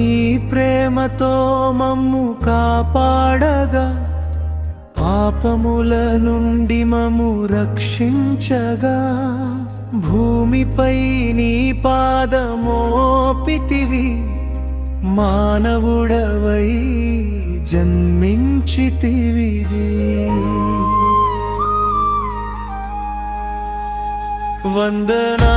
నీ ప్రేమతో మమ్ము కాపాడగా పాపముల నుండి మము రక్షించగా భూమిపై నీ పాదమోపితివి మానవుడవై జన్మించితివి. వందనా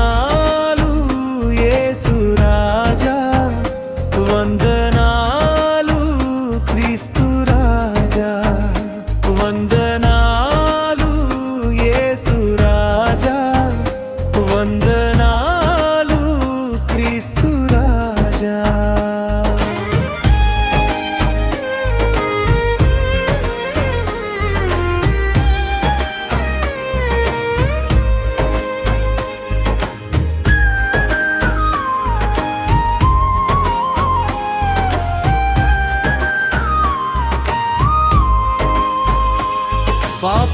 zamanda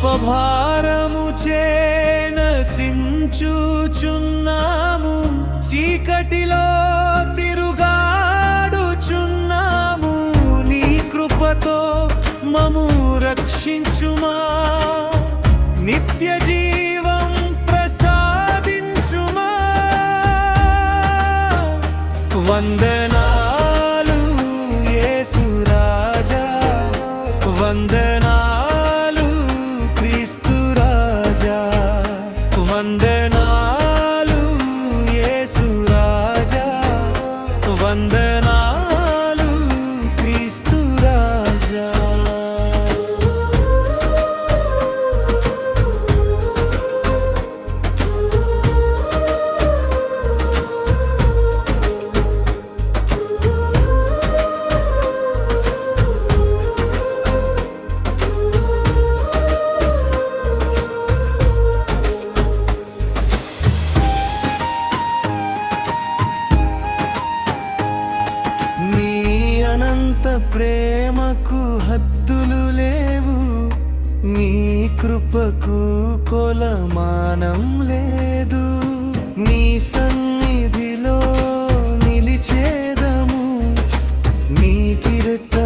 పాప భారము చేనసించుచున్నాము చీకటిలో తిరుగాడుచున్నాము. నీ కృపతో మము రక్షించుమా. నిత్య జీవం Cristo. అంత ప్రేమకు హద్దులు లేవు. నీ కృపకు కొలమానం లేదు. నీ సన్నిధిలో నిలిచేదము. నీ కిరత